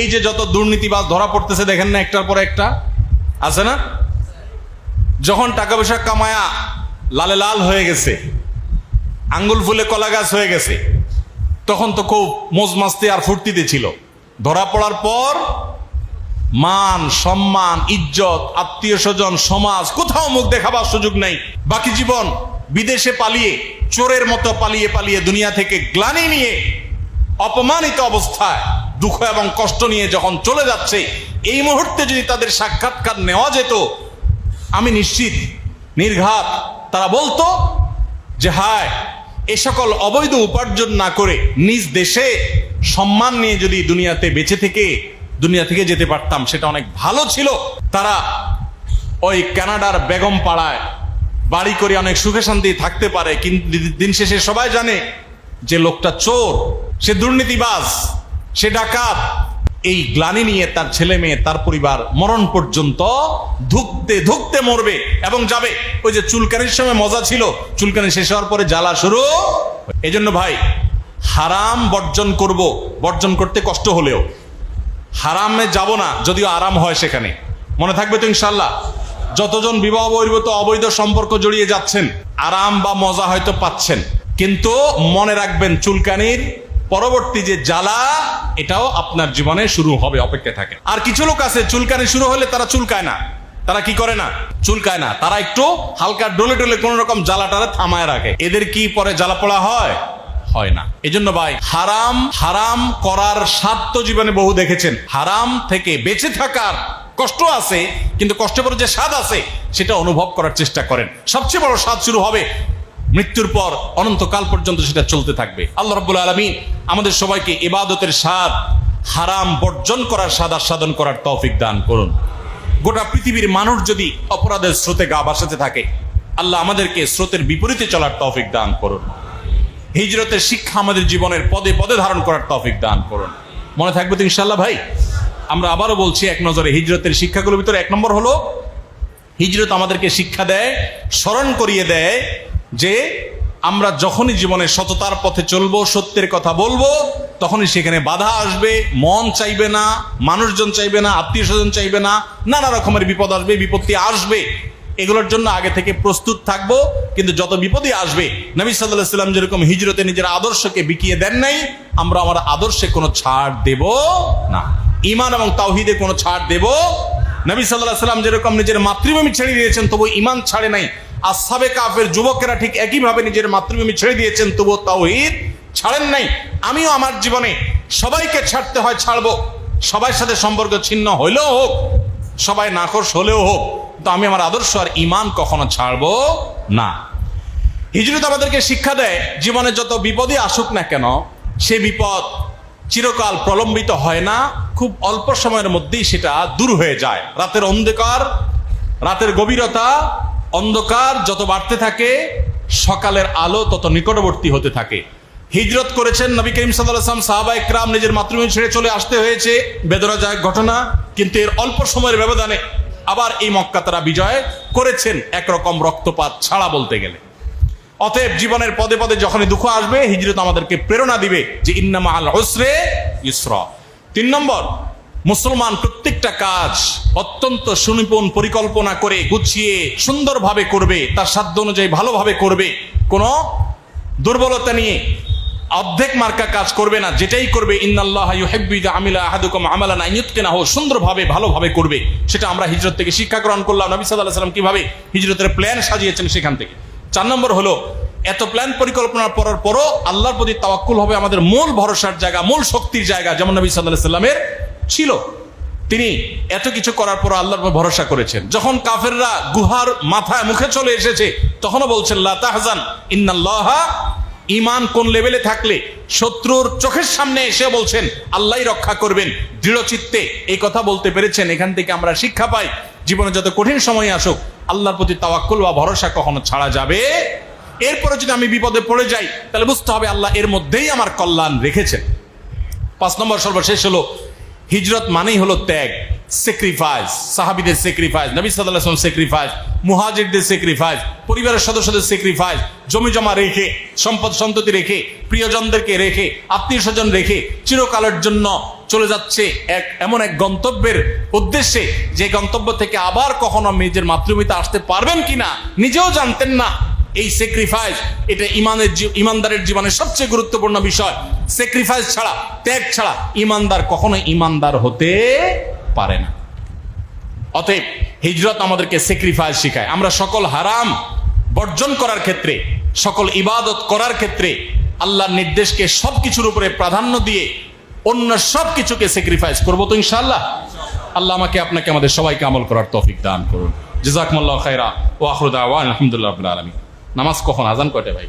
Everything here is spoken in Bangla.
এই যে যত দুর্নীতিবাজ ধরা পড়তেছে, দেখেন না একটার পর একটা? আছে না? যখন টাকা পয়সা কামায়া লালে লাল হয়ে গেছে, আঙ্গুল ফুলে কলা গাছ হয়ে গেছে, তখন তো খুব মোজ মাস্তি আর ফুর্তিতে ছিল। ধরা পড়ার পর মান, সম্মান, ইজ্জত, আত্মীয় স্বজন, সমাজ, কোথাও মুখ দেখাবার সুযোগ নাই। বাকি জীবন বিদেশে পালিয়ে, চোরের মতো পালিয়ে পালিয়ে দুনিয়া থেকে গ্লানি নিয়ে অপমানিত অবস্থায় দুঃখ এবং কষ্ট নিয়ে যখন চলে যাচ্ছে, এই মুহূর্তে যদি তাদের সাক্ষাৎকার নেওয়া যেত, আমি নিশ্চিত, নির্ঘাত তারা বলতো যে, হায়, এ সকল অবৈধ উপার্জন না করে নিজ দেশে সম্মান নিয়ে যদি দুনিয়াতে বেঁচে থেকে, দুনিয়া থেকে যেতে পারতাম, সেটা অনেক ভালো ছিল। তারা ওই কানাডার বেগম পাড়ায় বাড়ি করে অনেক সুখে শান্তি থাকতে পারে, কিন্তু দিন শেষে সবাই জানে যে, লোকটা চোর, সে দুর্নীতিবাজ। সে ডাকাত। এই গ্লানি নিয়ে তার ছেলে মেয়ে, তার পরিবার মরণ পর্যন্ত ধুকতে ধুকতে মরবে এবং যাবে। ওই যে চুলকানির সময় মজা ছিল, চুলকানি শেষ হওয়ার পরে জ্বালা শুরু। এই জন্য ভাই, হারাম বর্জন করব। বর্জন করতে কষ্ট হলেও। হারামে যাব না, যদিও আরাম হয় সেখানে। মনে থাকবে তো ইনশাল্লাহ যতজন বিবাহ বহির্ভূত অবৈধ সম্পর্ক জড়িয়ে যাচ্ছেন, আরাম বা মজা হয়তো পাচ্ছেন। কিন্তু মনে রাখবেন, চুলকানির পরবর্তী যে জ্বালা, এটাও আপনার জীবনে শুরু হবে অপেক্ষায় থাকে। আর কিছু লোক আছে, চুলকানি শুরু হলে তারা চুলকায় না। তারা কি করে না? চুলকায় না। তারা একটু হালকা ডোলে ডলে কোন রকম জ্বালাটারে থামায় রাখে। এদের কি পরে জ্বালা পড়া হয়? হয় না। এজন্য ভাই, হারাম হারাম করার স্বাদ তো জীবনে বহু দেখেছেন। হারাম থেকে বেঁচে থাকার কষ্ট আছে, কিন্তু কষ্টের পরে যে স্বাদ আছে, সেটা অনুভব করার চেষ্টা করেন। সবচেয়ে বড় স্বাদ শুরু হবে মৃত্যুর পর, অনন্তকাল পর্যন্ত সেটা চলতে থাকবে। আল্লাহ রাব্বুল আলমী আমাদের সবাইকে ইবাদতের স্বাদ হারাম বর্জন করার স্বাদ আস্বাদন করার তৌফিক দান করুন। গোটা পৃথিবীর মানুষ যদি অপরাধের স্রোতে গা বাসাতে থাকে, আল্লাহ আমাদেরকে স্রোতের বিপরীতে চলার তৌফিক দান করুন। হিজরতের শিক্ষা আমাদের জীবনের পদে পদে ধারণ করার তৌফিক দান করুন। মনে থাকবে তো ইনশাল্লাহ ভাই? আমরা আবারও বলছি, এক নজরে হিজরতের শিক্ষাগুলোর ভিতরে এক নম্বর হলো, হিজরত আমাদেরকে শিক্ষা দেয়, স্মরণ করিয়ে দেয় যে আমরা যখনই জীবনে সততার পথে চলবো, সত্যের কথা বলব, তখনই সেখানে বাধা আসবে, মন চাইবে না, মানুষজন চাইবে না, আত্মীয় স্বজন চাইবে না, নানা রকমের বিপদ আসবে, বিপত্তি আসবে। এগুলোর জন্য আগে থেকে প্রস্তুত থাকব, কিন্তু যত বিপদই আসবে, নবী সাল্লাহ সাল্লাম যেরকম হিজরতে নিজের আদর্শকে বিকিয়ে দেন নাই, আমরা আমার আদর্শে কোনো ছাড় দেব না। ইমান এবং তাওহিদে কোনো ছাড় দেব। নবী সাল্লাহ সাল্লাম যেরকম নিজের মাতৃভূমি ছেড়ে দিয়েছেন, তবু ইমান ছাড়ে নাই। আসাবে কাফের যুবকেরা ঠিক একইভাবে নিজের মাতৃভূমি ছেড়ে দিয়েছেন তবু তাওহিদ ছাড়েন নাই। আমিও আমার জীবনে সবাইকে ছাড়তে হয়, ছাড়বো। সবার সাথে সম্পর্ক ছিন্ন হইলেও হোক, সবাই নাকশ হলেও হোক তো আমি আমার আদর্শ আর ইমান কখনো ছাড়বো না। হিজরত আমাদেরকে শিক্ষা দেয়, জীবনে যত বিপদই আসুক না কেন, সে বিপদ চিরকাল প্রলম্বিত হয় না, খুব অল্প সময়ের মধ্যেই সেটা দূর হয়ে যায়। রাতের অন্ধকার, রাতের গভীরতা অন্ধকার যত বাড়তে থাকে, সকালের আলো তত নিকটবর্তী হতে থাকে। হিজরত করেছেন নবী করিম সাল্লাম সাহাবা ইকরাম নিজের মাতৃভূমি ছেড়ে চলে আসতে হয়েছে বেদনাদায়ক ঘটনা, কিন্তু এর অল্প সময়ের ব্যবধানে আবার এই মক্কা তারা বিজয় করেছেন একরকম রক্তপাত ছাড়া বলতে গেলে। অতএব জীবনের পদে পদে যখনই দুঃখ আসবে, হিজরত আমাদেরকে প্রেরণা দিবে যে ইন্নামা আল হসরে ইসর। তিন নম্বর মুসলমান প্রত্যেকটা কাজ অত্যন্ত সুনিপুণ পরিকল্পনা করে গুছিয়ে সুন্দরভাবে করবে, তার সাধ্য অনুযায়ী ভালোভাবে করবে। কোনো দুর্বলতা নিয়ে অর্ধেক মার্কা কাজ করবে না, যেটাই করবে, ইন্নাল্লাহ ইউহিব্বু আমিলা আহাদুকুম আমালান আইয়ুতকিনাহু সুন্দরভাবে, ভালোভাবে করবে। সেটা আমরা হিজরত থেকে শিক্ষা গ্রহণ করলাম, নবী সাল্লাল্লাহু সাল্লাম কীভাবে হিজরতের প্ল্যান সাজিয়েছেন সেখান থেকে। চার নম্বর হলো, এত প্ল্যান পরিকল্পনা করার পরও আল্লাহর প্রতি তাওয়াক্কুল হবে আমাদের মূল ভরসার জায়গা, মূল শক্তির জায়গা, যেমন নবী সাল্লাল্লাহু ছিল। তিনি এত কিছু করার পর আল্লাহর উপর ভরসা করেছেন। যখন কাফেররা গুহার মাথায় মুখে চলে এসেছে, তখনও বলছেন, লা তাহজান, ইন্নাল্লাহা। ইমান কোন লেভেলে থাকলে শত্রুর চোখের সামনে এসে বলছেন, আল্লাহই রক্ষা করবেন। দৃঢ় চিত্তে এই কথা বলতে পেরেছেন। এখান থেকে আমরা শিক্ষা পাই, জীবনে যত কঠিন সময় আসুক, আল্লাহর প্রতি তাওয়াক্কুল বা ভরসা কখনো ছাড়া যাবে। এরপরে যদি আমি বিপদে পড়ে যাই, তাহলে বুঝতে হবে আল্লাহ এর মধ্যেই আমার কল্যাণ রেখেছেন। পাঁচ নম্বর সর্বশেষ হলো হিজরত মানেই হলো ত্যাগ স্যাক্রিফাইস সাহাবিদের স্যাক্রিফাইস নবী সাল্লাল্লাহু স্যাক্রিফাইস মুহাজিরদের স্যাক্রিফাইস পরিবারের সদস্যদের স্যাক্রিফাইস জমি জমা রেখে, সম্পদ সন্ততি রেখে, প্রিয়জনদেরকে রেখে, আত্মীয় স্বজন রেখে চিরকালের জন্য চলে যাচ্ছে এক, এমন এক গন্তব্যের উদ্দেশ্যে। যে গন্তব্য থেকে আবার কখনো নিজের মাতৃভূমিতে আসতে পারবেন কিনা নিজেও জানতেন না। এই স্যাক্রিফাইস এটা ইমানের ইমানদারের জীবনের সবচেয়ে গুরুত্বপূর্ণ বিষয়। স্যাক্রিফাইস ছাড়া, ত্যাগ ছাড়া ইমানদার কখনো ইমানদার হতে পারে না। অতএব, হিজরত আমাদেরকে স্যাক্রিফাইস শেখায়। আমরা সকল হারাম বর্জন করার ক্ষেত্রে, সকল ইবাদত করার ক্ষেত্রে, আল্লাহর নির্দেশকে সবকিছুর উপরে প্রাধান্য দিয়ে অন্য সব কিছুকে স্যাক্রিফাইস করব তো ইনশাআল্লাহ। আল্লাহ আমাকে আপনাকে আমাদের সবাইকে আমল করার তৌফিক দান করুন। জাজাকুমুল্লাহ খাইরা ও আখরুদা আলহামদুলিল্লাহ আলামিন। নামাজ কখন? আজান কয়টা ভাই?